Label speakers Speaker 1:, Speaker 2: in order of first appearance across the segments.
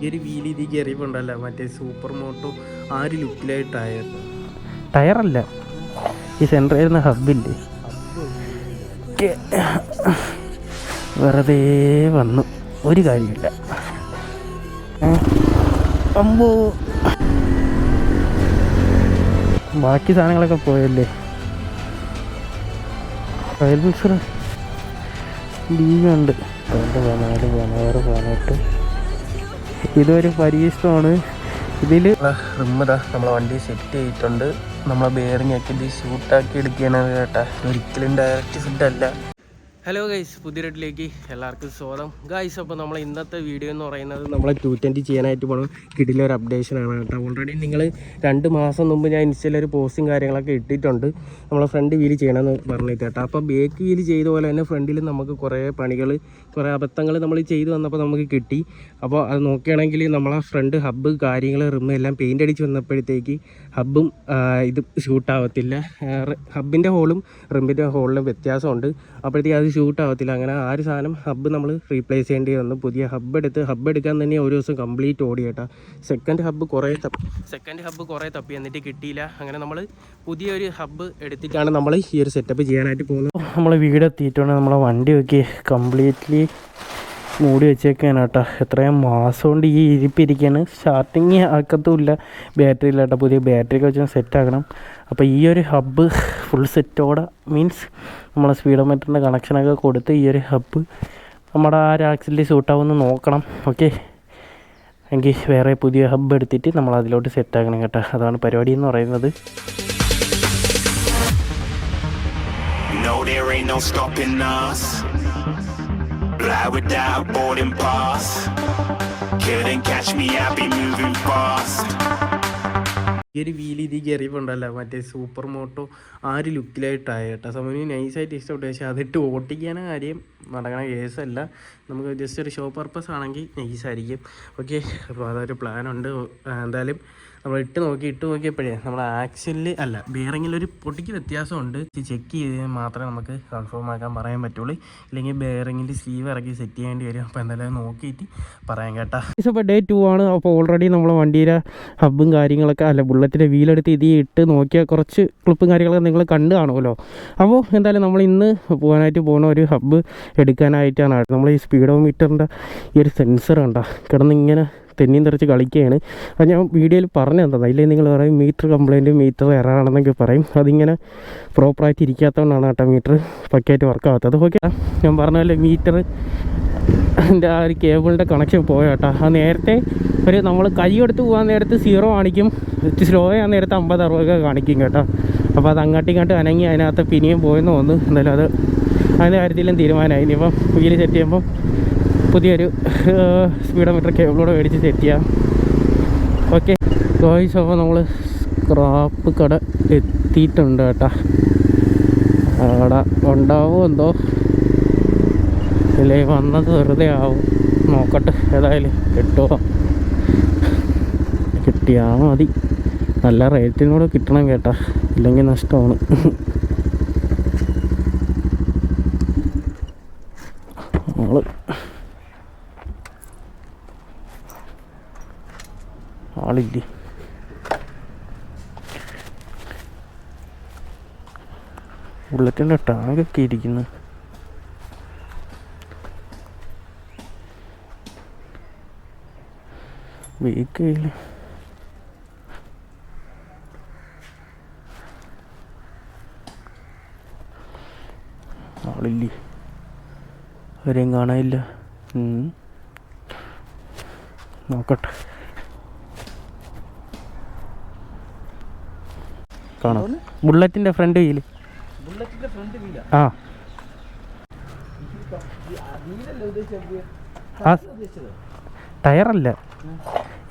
Speaker 1: ഈ ഒരു വീൽ ഇത് കയറിയപ്പോണ്ടല്ല മറ്റേ സൂപ്പർ മോട്ടോ ആ ഒരു ലുക്കിലായി ടയർ
Speaker 2: ടയറല്ല. ഈ സെന്ററിൽ ആയിരുന്ന ഹബ്ബില്ലേ ഒക്കെ വെറുതെ വന്നു. ഒരു കാര്യമില്ല? അമ്പോ. ബാക്കി സാധനങ്ങളൊക്കെ പോയല്ലേ? റയൽ മിക്സർ ലീവുണ്ട് രണ്ട് പതിനാല് പതിനാറ് ഇതൊരു പരീക്ഷണമാണ്. ഇതിൽ
Speaker 1: റിമ്മതാ നമ്മളെ വണ്ടി സെറ്റ് ചെയ്തിട്ടുണ്ട്. നമ്മളെ ബെയറിംഗ് ആക്കി ഇത് ഷൂട്ടാക്കി എടുക്കുകയാണ് കേട്ടാ. ഒരിക്കലും ഡയറക്റ്റ് ഫുഡ് അല്ല. ഹലോ ഗൈസ് പുതിയട്ടിലേക്ക് എല്ലാവർക്കും സ്വാഗതം. ഗൈസ് അപ്പോൾ നമ്മൾ ഇന്നത്തെ വീഡിയോ എന്ന് പറയുന്നത് നമ്മൾ ടു ട്വന്റി ചെയ്യാനായിട്ട് പോകണം കിടിലെ ഒരു അപ്ഡേഷനാണ് കേട്ടോ. ഓൾറെഡി നിങ്ങൾ രണ്ട് മാസം മുമ്പ് ഞാൻ ഇൻസ്റ്റയിൽ ഒരു പോസ്റ്റും കാര്യങ്ങളൊക്കെ ഇട്ടിട്ടുണ്ട്. നമ്മളെ ഫ്രണ്ട് വീൽ ചെയ്യണമെന്ന് പറഞ്ഞിട്ട് കേട്ടോ. അപ്പോൾ ബേക്ക് വീൽ ചെയ്ത പോലെ തന്നെ ഫ്രണ്ടിൽ നമുക്ക് കുറേ പണികൾ കുറേ അബദ്ധങ്ങൾ നമ്മൾ ചെയ്തു വന്നപ്പോൾ നമുക്ക് കിട്ടി. അപ്പോൾ അത് നോക്കുകയാണെങ്കിൽ നമ്മളെ ഫ്രണ്ട് ഹബ്ബ് കാര്യങ്ങൾ റിമ്മ് എല്ലാം പെയിന്റ് അടിച്ച് വന്നപ്പോഴത്തേക്ക് ഹബ്ബും ഇത് ഷൂട്ടാവത്തില്ല ഹബ്ബിന്റെ ഹോളും റിമ്മിന്റെ ഹോളിലും വ്യത്യാസമുണ്ട്. അപ്പോഴത്തേക്ക് അത് ഷൂട്ട് ആവത്തില്ല. അങ്ങനെ ആ ഒരു സാധനം ഹബ്ബ് നമ്മൾ റീപ്ലേസ് ചെയ്യേണ്ടി വന്നു. പുതിയ ഹബ്ബ് എടുത്ത് ഹബ്ബ് എടുക്കാൻ തന്നെ ഒരു ദിവസം കംപ്ലീറ്റ് ഓടി കേട്ടാ. സെക്കൻഡ് ഹബ്ബ് കുറേ തപ്പി സെക്കൻഡ് ഹബ്ബ് കുറേ തപ്പി എന്നിട്ട് കിട്ടിയില്ല. അങ്ങനെ നമ്മൾ പുതിയൊരു ഹബ്ബ് എടുത്തിട്ടാണ് നമ്മൾ ഈ ഒരു സെറ്റപ്പ് ചെയ്യാനായിട്ട് പോകുന്നത്.
Speaker 2: നമ്മൾ വീട് എത്തിയിട്ടുണ്ട് നമ്മളെ വണ്ടി നോക്കി കംപ്ലീറ്റ്ലി മൂടി വെച്ചേക്കാണ് കേട്ടോ. എത്രയും മാസം കൊണ്ട് ഈ ഇരിപ്പിരിക്കാണ് സ്റ്റാർട്ടിങ് ആക്കത്തുമില്ല. ബാറ്ററി ഇല്ല കേട്ടോ. പുതിയ ബാറ്ററി ഒക്കെ സെറ്റ് ആക്കണം. അപ്പോൾ ഈ ഒരു ഹബ്ബ് ഫുൾ സെറ്റോടെ മീൻസ് നമ്മളെ സ്പീഡോമീറ്ററിന്റെ കണക്ഷനൊക്കെ കൊടുത്ത് ഈ ഒരു ഹബ്ബ് നമ്മുടെ ആ ആക്സിലിൽ സൂട്ടാവുമെന്ന് നോക്കണം. ഓക്കെ എങ്കിൽ വേറെ പുതിയ ഹബ്ബ് എടുത്തിട്ട് നമ്മൾ അതിലോട്ട് സെറ്റ് ആക്കണം കേട്ടോ. അതാണ് പരിപാടി എന്ന് പറയുന്നത്.
Speaker 3: No, there ain't no stopping us. Fly without boarding pass. Couldn't catch me, I'll be moving fast.
Speaker 1: ഈ വീൽ ഇത് കയറിയപ്പോണ്ടല്ലോ മറ്റേ സൂപ്പർ മോട്ടോ ആ ഒരു ലുക്കിലായിട്ടായ കേട്ടോ. സമയം നൈസായിട്ട് ഇഷ്ടപ്പെട്ടു. പക്ഷേ അതിട്ട് ഓട്ടിക്കാനും കാര്യം നടക്കണ കേസല്ല. നമുക്ക് ജസ്റ്റ് ഒരു ഷോ പർപ്പസ് ആണെങ്കിൽ നൈസായിരിക്കും ഓക്കെ അപ്പോൾ അതൊരു പ്ലാനുണ്ട് എന്തായാലും നമ്മൾ ഇട്ട് നോക്കി ഇട്ട് നോക്കിയപ്പോഴേ നമ്മൾ ആക്സിലിൽ അല്ല ബിയറിങ്ങിൽ ഒരു പൊട്ടിക്ക് വ്യത്യാസമുണ്ട്. ചെക്ക് ചെയ്ത് മാത്രമേ നമുക്ക് കൺഫേം ആക്കാൻ പറയാൻ പറ്റുള്ളൂ. ഇല്ലെങ്കിൽ ബെയറിങ്ങിൽ സ്ലീവ് ഇറക്കി സെറ്റ് ചെയ്യേണ്ടി വരും. അപ്പോൾ എന്തായാലും നോക്കിയിട്ട് പറയാൻ കേട്ടോ.
Speaker 2: ഇപ്പോൾ ഡേ ടു ആണ്. അപ്പോൾ ഓൾറെഡി നമ്മൾ വണ്ടിയുടെ ഹബ്ബും കാര്യങ്ങളൊക്കെ അല്ല ബുള്ളറ്റിന്റെ വീലെടുത്ത് ഇത് ഇട്ട് നോക്കിയ കുറച്ച് ക്ലിപ്പും കാര്യങ്ങളൊക്കെ നിങ്ങൾ കണ്ടു കാണുമല്ലോ. അപ്പോൾ എന്തായാലും നമ്മൾ ഇന്ന് പോകാനായിട്ട് പോകുന്ന ഒരു ഹബ്ബ് എടുക്കാനായിട്ടാണ്. നമ്മൾ ഈ സ്പീഡോ മീറ്ററിന്റെ ഈ ഒരു സെൻസർ കണ്ട കിടന്ന് ഇങ്ങനെ തെന്നിയും തെറിച്ച് കളിക്കുകയാണ്. അത് ഞാൻ വീഡിയോയിൽ പറഞ്ഞു തന്നത് ഇല്ലെങ്കിൽ നിങ്ങൾ പറയും മീറ്റർ കംപ്ലയിന്റ് മീറ്റർ എറാണെന്നൊക്കെ പറയും. അതിങ്ങനെ പ്രോപ്പറായിട്ട് ഇരിക്കാത്തതുകൊണ്ടാണ് കേട്ടോ മീറ്റർ പക്കയായിട്ട് വർക്കാവാത്തത് ഓക്കെ ഞാൻ പറഞ്ഞ പോലെ മീറ്റർ എന്റെ ആ ഒരു കേബിളിന്റെ കണക്ഷൻ പോയ കേട്ടോ. ആ നേരത്തെ ഒരു നമ്മൾ കൈ എടുത്ത് പോകാൻ നേരത്ത് സീറോ കാണിക്കും. സ്ലോ ആ നേരത്ത് അമ്പത് അറുപതൊക്കെ കാണിക്കും കേട്ടോ. അപ്പോൾ അത് അങ്ങോട്ടും ഇങ്ങോട്ടും അനങ്ങി അതിനകത്ത് പിന്നെയും പോയെന്ന് തോന്നുന്നു. എന്തായാലും അത് അതിന്റെ കാര്യത്തിലും തീരുമാനമായി. ഇനിയിപ്പം വീൽ സെറ്റ് ചെയ്യുമ്പം പുതിയൊരു സ്പീഡോമീറ്റർ കേബിളോട് മേടിച്ച് സെറ്റ് ചെയ്യാം. ഓക്കെ ഗോയ്സ് അപ്പോൾ നമ്മൾ സ്ക്രാപ്പ് കട എത്തിയിട്ടുണ്ട് കേട്ടോ. അവിടെ ഉണ്ടാവും എന്തോ? ഇല്ലേ വന്നത് വെറുതെ ആവും. നോക്കട്ടെ ഏതായാലും കിട്ടുമോ കിട്ടിയാൽ മതി. നല്ല റേറ്റിനോട് കിട്ടണം കേട്ടാ. ഇല്ലെങ്കിൽ നഷ്ടമാണ്. നമ്മൾ ആളില്ലേ? ബുള്ളറ്റിന്റെ ടാങ്കൊക്കെ ഇരിക്കുന്നു? വെഹിക്കിൾ ആളില്ലേ? ആരെയും കാണാനില്ല. നോക്കട്ടെ. കാണാം. ബുള്ളറ്റിന്റെ ഫ്രണ്ട്
Speaker 1: വീൽ.
Speaker 2: ആ. ടയറല്ല.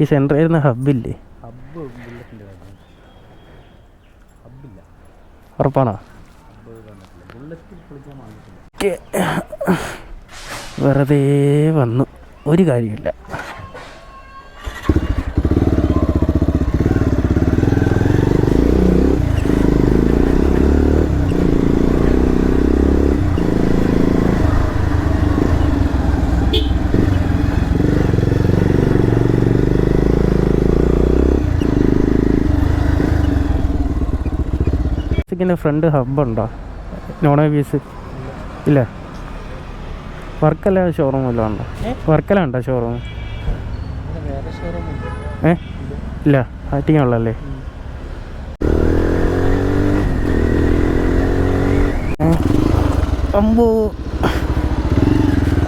Speaker 2: ഈ സെന്ററിൽ ആയിരുന്ന ഹബ്ബില്ലേ?
Speaker 1: ഹബ്ബില്ല.
Speaker 2: ഉറപ്പാണോ? വെറുതെ വന്നു. ഒരു കാര്യമില്ല
Speaker 1: ക്ലാസിക്കിന്റെ ഫ്രണ്ട് ഹബ്ബുണ്ടോ നോൺ പീസ് ഇല്ല? വർക്കല ഷോറൂം വല്ലതും ഉണ്ടോ? വർക്കല ഉണ്ടോ ഷോറൂം ഏ? ഇല്ല. ആറ്റിങ്ങുള്ളല്ലേ അമ്പോ.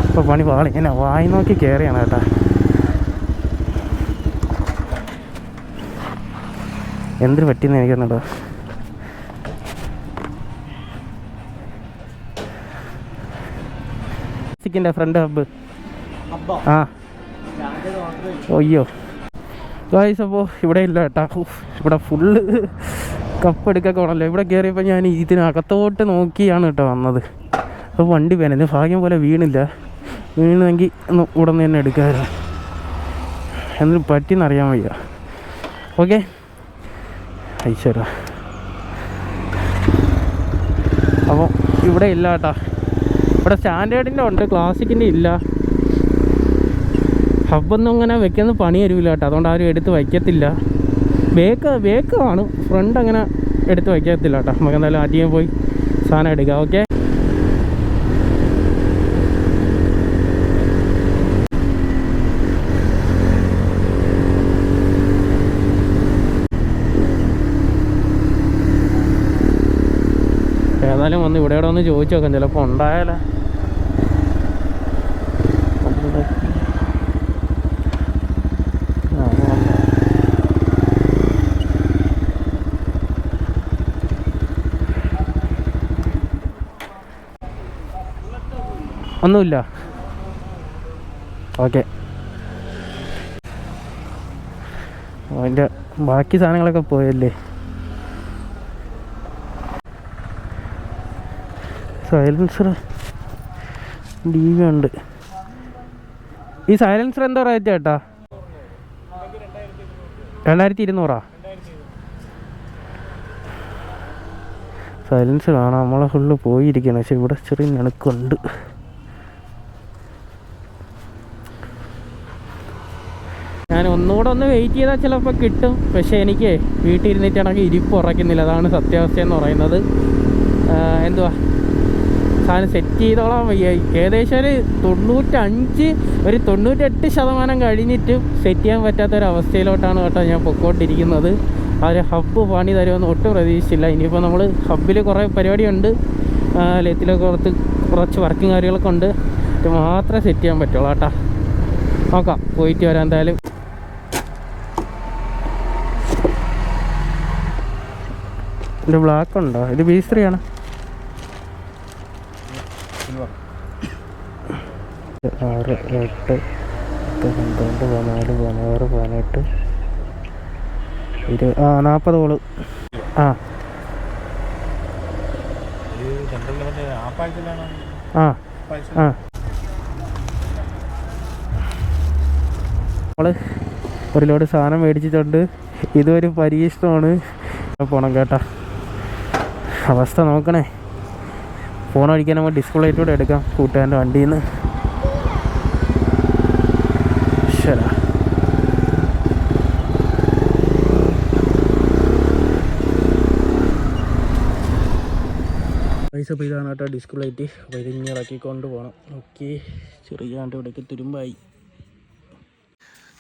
Speaker 1: ഇപ്പൊ പണി പാളി ഇങ്ങനെ വായി നോക്കി കയറിയാണ് കേട്ടാ. എന്തിനു പറ്റിയെന്ന് എനിക്കൊന്നുണ്ടോ സിക്കിന്റെ ഫ്രണ്ട് ഹബ്ബ്. ആ. അയ്യോ. ഗായ്സ് അപ്പോൾ ഇവിടെ ഇല്ല കേട്ടാ. ഇവിടെ ഫുള്ള് കപ്പ് എടുക്കാൻ കൊള്ളല്ലോ ഇവിടെ കയറിയപ്പോൾ ഞാൻ ഇതിനകത്തോട്ട് നോക്കിയാണ് കേട്ടോ വന്നത്. അപ്പോൾ വണ്ടി വേനത് ഭാഗ്യം പോലെ വീണില്ല. വീണെങ്കിൽ ഒന്ന് ഉടനെ തന്നെ എടുക്കാമായിരുന്നു എന്തിനു പറ്റിയെന്നറിയാൻ വയ്യ. ഓക്കെ. ഐശ്വര അപ്പോൾ ഇവിടെ ഇല്ല കേട്ടാ. ഇവിടെ സ്റ്റാൻഡേർഡിന്റെ ഉണ്ട് ക്ലാസിക്കിന്റെ ഇല്ല. ഹബ്ബൊന്നും അങ്ങനെ വെക്കുന്ന പണി തരൂല കേട്ടോ. അതുകൊണ്ട് ആരും എടുത്ത് വയ്ക്കത്തില്ല. ബേക്ക് ബേക്ക് കാണും ഫ്രണ്ട് അങ്ങനെ എടുത്ത് വയ്ക്കത്തില്ല കേട്ടോ. നമുക്ക് എന്തായാലും ആദ്യം പോയി സാധനം എടുക്കാം. ഓക്കെ ഏതായാലും വന്ന് ഇവിടെ ഇവിടെ ഒന്ന് ചോദിച്ചു നോക്കാം. ചിലപ്പോൾ ഉണ്ടായാലോ ആ, വന്നു. ഒന്നുമില്ല. ഓക്കെ. അതിന്റെ ബാക്കി സാധനങ്ങളൊക്കെ പോയല്ലേ? സൈലൻസർ ഡി വി ഉണ്ട് ഈ സൈലൻസർ എന്താ റേറ്റ് ചേട്ടാ രണ്ടായിരത്തി ഇരുന്നൂറാ സൈലൻസർ കാണാം നമ്മളെ ഫുള്ള് പോയിരിക്കണം. പക്ഷെ ഇവിടെ ചെറിയ നിണക്കുണ്ട് ഞാൻ ഒന്നുകൂടെ ഒന്ന് വെയിറ്റ് ചെയ്താൽ ചിലപ്പോൾ കിട്ടും. പക്ഷേ എനിക്ക് വീട്ടിൽ ഇരുന്നിട്ടാണെങ്കിൽ ഇരിപ്പ് ഉറക്കുന്നില്ല അതാണ് സത്യാവസ്ഥ എന്ന് പറയുന്നത്. എന്തുവാ? സാധനം സെറ്റ് ചെയ്തോളാം. വയ്യ ഏകദേശം ഒരു തൊണ്ണൂറ്റഞ്ച് ഒരു തൊണ്ണൂറ്റെട്ട് ശതമാനം കഴിഞ്ഞിട്ടും സെറ്റ് ചെയ്യാൻ പറ്റാത്ത ഒരു കേട്ടോ ഞാൻ പൊക്കോണ്ടിരിക്കുന്നത്. ഒരു ഹബ്ബ് പണി തരുമെന്ന് ഒട്ടും പ്രതീക്ഷിച്ചില്ല. ഇനിയിപ്പോൾ നമ്മൾ ഹബ്ബിൽ കുറേ പരിപാടിയുണ്ട്. ആ, ലെത്തിലൊക്കെ കുറച്ച് കുറച്ച് വർക്കിംഗ് കാര്യങ്ങളൊക്കെ ഉണ്ട്. മാത്രമേ സെറ്റ് ചെയ്യാൻ പറ്റുള്ളൂ കേട്ടോ. നോക്കാം. പോയിട്ട് വരാം എന്തായാലും. ഇത് ബ്ലാക്ക് ഉണ്ടോ? ഇത് ബി സ്ത്രീ ആണ്. ആറ് എട്ട് പത്ത് പന്ത്രണ്ട് പതിനാല് പതിനാറ് പതിനെട്ട് ഇരു ആ നാൽപ്പത് കോൾ ആ. ആ. ആ. നമ്മൾ ഒരു ലോഡ് സാധനം മേടിച്ചിട്ടുണ്ട്. ഇതൊരു പരീക്ഷണമാണ്. പോണം കേട്ടാ. അവസ്ഥ നോക്കണേ. ഫോൺ അടിക്കാൻ നമ്മൾ ആയിട്ടൂടെ എടുക്കാം. കൂട്ടുകാരന്റെ വണ്ടിയിൽ നിന്ന് പൈസ അപ്പോൾ ഇതാണ് കേട്ടോ ഡിസ്പ്ലേറ്റ് അപ്പോൾ ഇത് ഇറക്കിക്കൊണ്ട് പോകണം ഓക്കെ ചെറിയ ഇവിടേക്ക് തുരുമ്പായി.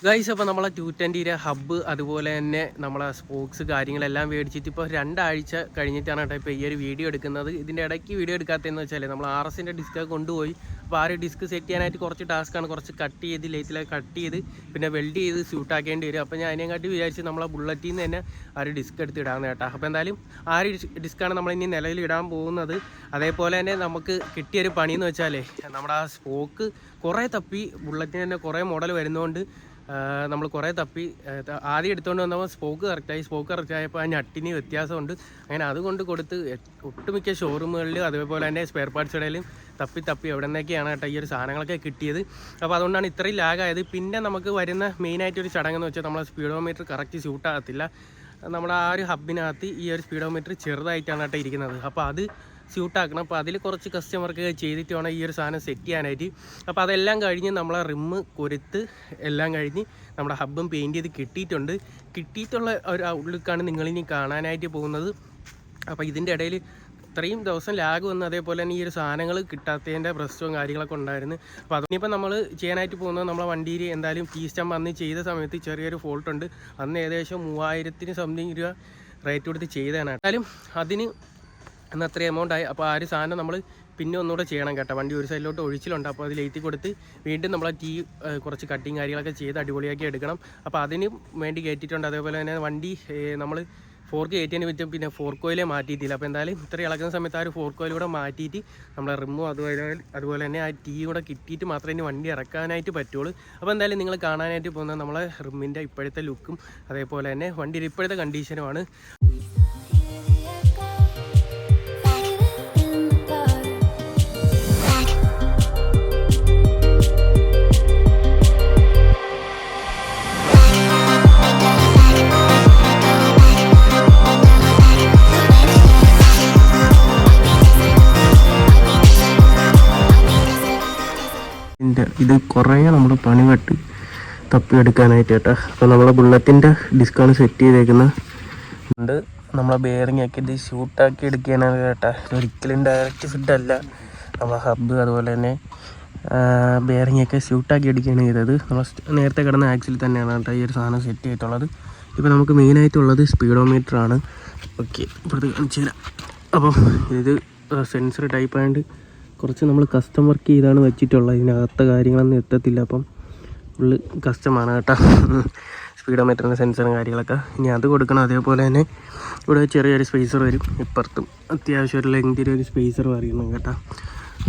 Speaker 4: ഗൈസ് അപ്പോൾ നമ്മളെ ടു ട്വന്റിയുടെ ഹബ്ബ് അതുപോലെ തന്നെ നമ്മളെ സ്പോക്സ് കാര്യങ്ങളെല്ലാം മേടിച്ചിട്ട് ഇപ്പോൾ രണ്ടാഴ്ച കഴിഞ്ഞിട്ടാണ് കേട്ടോ ഇപ്പോൾ ഈ ഒരു വീഡിയോ എടുക്കുന്നത്. ഇതിന്റെ ഇടയ്ക്ക് വീഡിയോ എടുക്കാത്തതെന്ന് വെച്ചാൽ നമ്മൾ ആർ എസിന്റെ ഡിസ്ക് കൊണ്ടുപോയി. അപ്പോൾ ആ ഒരു ഡിസ്ക് സെറ്റ് ചെയ്യാനായിട്ട് കുറച്ച് ടാസ്ക്കാണ് കുറച്ച് കട്ട് ചെയ്ത് ലൈറ്റിലൊക്കെ കട്ട് ചെയ്ത് പിന്നെ വെൽഡ് ചെയ്ത് സ്യൂട്ട് ആക്കേണ്ടി വരും. അപ്പോൾ ഞാൻ അതിനെക്കാട്ടി വിചാരിച്ച് നമ്മളെ ബുള്ളറ്റിൽ നിന്ന് തന്നെ ആ ഒരു ഡിസ്ക് എടുത്ത് ഇടാമെന്ന് കേട്ടോ. അപ്പോൾ എന്തായാലും ആ ഒരു ഡിസ്ക്കാണ് നമ്മൾ ഇനി നിലവിൽ ഇടാൻ പോകുന്നത്. അതേപോലെ തന്നെ നമുക്ക് കിട്ടിയൊരു പണിയെന്ന് വെച്ചാൽ നമ്മുടെ ആ സ്പോക്ക് കുറേ തപ്പി ബുള്ളറ്റിന് തന്നെ കുറേ മോഡൽ വരുന്നതുകൊണ്ട് നമ്മൾ കുറേ തപ്പി ആദ്യം എടുത്തുകൊണ്ട് വന്നപ്പോൾ സ്പോക്ക് കറക്റ്റായി സ്പോക്ക് കറക്റ്റ് ആയപ്പോൾ ആ ഞട്ടിന് വ്യത്യാസമുണ്ട്. അങ്ങനെ അതുകൊണ്ട് കൊടുത്ത് ഒട്ടുമിക്ക ഷോറൂമുകളിലും അതേപോലെ തന്നെ സ്പെയർ പാർട്സ് ഇടയിലും തപ്പി തപ്പി എവിടെ നിന്നൊക്കെയാണ് കേട്ടോ ഈ ഒരു സാധനങ്ങളൊക്കെ കിട്ടിയത്. അപ്പോൾ അതുകൊണ്ടാണ് ഇത്രയും ലാഗായത് പിന്നെ നമുക്ക് വരുന്ന മെയിനായിട്ട് ഒരു ചടങ്ങെന്ന് വെച്ചാൽ നമ്മളെ സ്പീഡോമീറ്റർ കറക്റ്റ് ഷൂട്ട് ആകത്തില്ല. നമ്മുടെ ആ ഒരു ഹബിനകത്ത് ഈ ഒരു സ്പീഡോമീറ്റർ ചെറുതായിട്ടാണ് കേട്ടോ ഇരിക്കുന്നത്. അപ്പോൾ അത് സ്യൂട്ടാക്കണം. അപ്പോൾ അതിൽ കുറച്ച് കസ്റ്റമർക്ക് ചെയ്തിട്ട് വേണം ഈ ഒരു സാധനം സെറ്റ് ചെയ്യാനായിട്ട്. അപ്പോൾ അതെല്ലാം കഴിഞ്ഞ് നമ്മളെ റിമ്മ് കൊരുത്ത് എല്ലാം കഴിഞ്ഞ് നമ്മുടെ ഹബ്ബും പെയിന്റ് ചെയ്ത് കിട്ടിയിട്ടുണ്ട്. കിട്ടിയിട്ടുള്ള ഒരു ഔട്ട്ലുക്കാണ് നിങ്ങളിനി കാണാനായിട്ട് പോകുന്നത്.
Speaker 1: അപ്പോൾ ഇതിന്റെ ഇടയിൽ ഇത്രയും ദിവസം ലാഗ് വന്ന് അതേപോലെ തന്നെ ഈ ഒരു സാധനങ്ങൾ കിട്ടാത്തതിന്റെ പ്രശ്നവും കാര്യങ്ങളൊക്കെ ഉണ്ടായിരുന്നു. അപ്പോൾ അതിനിപ്പോൾ നമ്മൾ ചെയ്യാനായിട്ട് പോകുന്നത് നമ്മളെ വണ്ടിയിൽ എന്തായാലും ടീ സ്റ്റം അന്ന് ചെയ്ത സമയത്ത് ചെറിയൊരു ഫോൾട്ട് ഉണ്ട്. അന്ന് ഏകദേശം മൂവായിരത്തിന് സംതിങ് രൂപ റേറ്റ് കൊടുത്ത് ചെയ്തതാണ്. എന്തായാലും അതിന് അന്ന് അത്രയും എമൗണ്ട് ആയി. അപ്പോൾ ആ ഒരു സാധനം നമ്മൾ പിന്നെ ഒന്നുകൂടെ ചെയ്യണം കേട്ടോ. വണ്ടി ഒരു സൈഡിലോട്ട് ഒഴിച്ചിലുണ്ട്. അപ്പോൾ അതിൽ എഴുതി കൊടുത്ത് വീണ്ടും നമ്മൾ ടീ കുറച്ച് കട്ടിങ് കാര്യങ്ങളൊക്കെ ചെയ്ത് അടിപൊളിയാക്കി എടുക്കണം. അപ്പോൾ അതിന് വേണ്ടി കയറ്റിയിട്ടുണ്ട് അതേപോലെ തന്നെ വണ്ടി നമ്മൾ ഫോർക്ക് കയറ്റിയതിന് പറ്റും പിന്നെ ഫോർ കോയിലേ മാറ്റിയിട്ടില്ല. അപ്പോൾ എന്തായാലും ഇത്ര ഇളക്കുന്ന സമയത്ത് ആ ഒരു ഫോർ കോയിലൂടെ മാറ്റിയിട്ട് നമ്മളെ റിമ്മും അതുപോലെ അതുപോലെ തന്നെ ആ ടീ കൂടെ കിട്ടിയിട്ട് മാത്രമേ ഇനി വണ്ടി ഇറക്കാനായിട്ട് പറ്റുള്ളൂ. അപ്പോൾ എന്തായാലും നിങ്ങൾ കാണാനായിട്ട് പോകുന്നത് നമ്മളെ റിമ്മിന്റെ ഇപ്പോഴത്തെ ലുക്കും അതേപോലെ തന്നെ വണ്ടിയുടെ ഇപ്പോഴത്തെ കണ്ടീഷനുമാണ് ഇത് കുറേ നമ്മൾ പണിപെട്ട് തപ്പിയെടുക്കാനായിട്ട് കേട്ടോ. അപ്പോൾ നമ്മളെ ബുള്ളറ്റിന്റെ ഡിസ്കാണ് സെറ്റ് ചെയ്തേക്കുന്ന. ഉണ്ട്. നമ്മളെ ബെയറിംഗ് ഒക്കെ ഇത് ഷൂട്ടാക്കി എടുക്കാനാണ് കേട്ടോ. ഒരിക്കലും ഡയറക്റ്റ് ഫിറ്റ് അല്ല. നമ്മളെ ഹബ്ബ് അതുപോലെ തന്നെ ബെയറിംഗ് ഒക്കെ ഷൂട്ടാക്കി എടുക്കുകയാണ് ചെയ്തത്. നമ്മൾ നേരത്തെ കിടന്ന ആക്സിൽ തന്നെയാണ് കേട്ടോ ഈ ഒരു സാധനം സെറ്റ് ചെയ്തിട്ടുള്ളത്. ഇപ്പോൾ നമുക്ക് മെയിനായിട്ടുള്ളത് സ്പീഡോമീറ്റർ ആണ്. ഓക്കെ ഇപ്പോഴത്തെ കാണിച്ചു തരാം അപ്പം ഇത് സെൻസർ ടൈപ്പ് ആയതുകൊണ്ട് കുറച്ച് നമ്മൾ കസ്റ്റം വർക്ക് ചെയ്താണ് വെച്ചിട്ടുള്ളത്. ഇതിനകത്തെ കാര്യങ്ങളൊന്നും എത്തത്തില്ല. അപ്പം ഫുള്ള് കസ്റ്റമാണ് കേട്ടോ. സ്പീഡോമീറ്ററിന്റെ സെൻസറും കാര്യങ്ങളൊക്കെ. ഇനി അത് കൊടുക്കണം. അതേപോലെ തന്നെ ഇവിടെ ചെറിയൊരു സ്പേസർ വരും. ഇപ്പുറത്തും അത്യാവശ്യം ഒരു ലെങ്തിൽ ഒരു സ്പേസർ പറയുന്നു കേട്ടോ.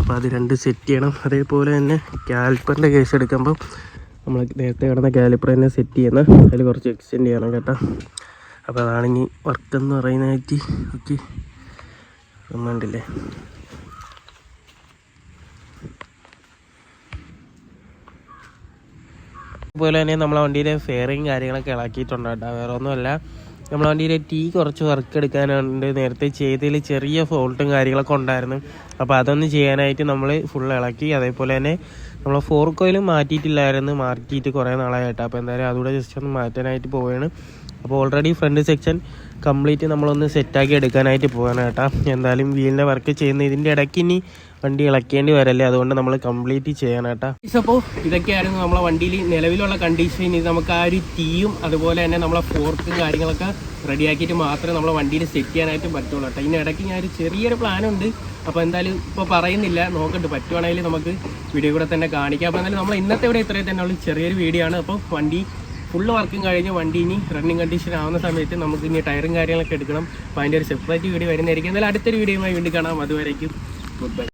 Speaker 1: അപ്പോൾ അത് രണ്ട് സെറ്റ് ചെയ്യണം. അതേപോലെ തന്നെ കാൽപ്പറിന്റെ കേസ് എടുക്കുമ്പോൾ നമ്മൾ നേരത്തെ കിടന്ന കാലിപ്പർ തന്നെ സെറ്റ് ചെയ്യുന്ന അതിൽ കുറച്ച് എക്സ്റ്റെൻഡ് ചെയ്യണം കേട്ടോ. അപ്പോൾ അതാണ് ഇനി വർക്ക് എന്ന് പറയുന്നതായിട്ട്. ഓക്കെ ഒന്നുണ്ടല്ലേ അതുപോലെ തന്നെ നമ്മളെ വണ്ടിയിലെ ഫെയറിങ് കാര്യങ്ങളൊക്കെ ഇളക്കിയിട്ടുണ്ട് കേട്ടോ. വേറെ ഒന്നുമല്ല. നമ്മളെ വണ്ടിയിലെ ടീ കുറച്ച് വർക്ക് എടുക്കാനുണ്ട്. നേരത്തെ ചെയ്തതിൽ ചെറിയ ഫോൾട്ടും കാര്യങ്ങളൊക്കെ ഉണ്ടായിരുന്നു. അപ്പോൾ അതൊന്ന് ചെയ്യാനായിട്ട് നമ്മൾ ഫുൾ ഇളക്കി. അതേപോലെ തന്നെ നമ്മൾ ഫോർ കോയിലും മാറ്റിയിട്ടില്ലായിരുന്നു. മാറ്റിയിട്ട് കുറേ നാളായിട്ട് അപ്പോൾ എന്തായാലും അതുകൂടെ ജസ്റ്റ് ഒന്ന് മാറ്റാനായിട്ട് പോവുകയാണ് അപ്പോൾ ഓൾറെഡി ഫ്രണ്ട് സെക്ഷൻ കംപ്ലീറ്റ് നമ്മളൊന്ന് സെറ്റാക്കി എടുക്കാനായിട്ട് പോകാനാണ് കേട്ടോ. എന്തായാലും വീലിന്റെ വർക്ക് ചെയ്യുന്ന ഇതിന്റെ ഇടയ്ക്ക് ഇനി വണ്ടി ഇളക്കേണ്ടി വരല്ലേ? അതുകൊണ്ട് നമ്മൾ കംപ്ലീറ്റ് ചെയ്യണം കേട്ടോ അപ്പോൾ ഇതൊക്കെയായിരുന്നു നമ്മളെ വണ്ടിയിൽ നിലവിലുള്ള കണ്ടീഷൻ ഇത് നമുക്ക് ആ ഒരു തീയും അതുപോലെ തന്നെ നമ്മളെ ഫോർക്കും കാര്യങ്ങളൊക്കെ റെഡിയാക്കിയിട്ട് മാത്രമേ നമ്മളെ വണ്ടിയിൽ സെറ്റ് ചെയ്യാനായിട്ട് പറ്റുള്ളൂ കേട്ടോ. ഇതിന് ഇടയ്ക്ക് ഞാൻ ഒരു ചെറിയൊരു പ്ലാനുണ്ട് അപ്പോൾ എന്തായാലും ഇപ്പോൾ പറയുന്നില്ല. നോക്കട്ട് പറ്റുവാണെങ്കിൽ നമുക്ക് വീഡിയോ കൂടെ തന്നെ കാണിക്കാം. അപ്പോൾ എന്തായാലും നമ്മൾ ഇന്നത്തെ ഇവിടെ ഇത്രയും തന്നെ ഉള്ളൂ. ചെറിയൊരു വീഡിയോ ആണ്. അപ്പോൾ വണ്ടി ഫുള്ള് വർക്കും കഴിഞ്ഞ് വണ്ടി ഇനി റണ്ണിങ് കണ്ടീഷൻ ആവുന്ന സമയത്ത് നമുക്ക് ഇനി ടയറും കാര്യങ്ങളൊക്കെ എടുക്കണം. അപ്പോൾ അതിന്റെ ഒരു സെപ്പറേറ്റ് വീഡിയോ വരുന്നതായിരിക്കും. എന്തായാലും അടുത്തൊരു വീഡിയോയുമായി വീണ്ടും കാണാം. അതുവരേക്കും ഗുഡ് ബൈ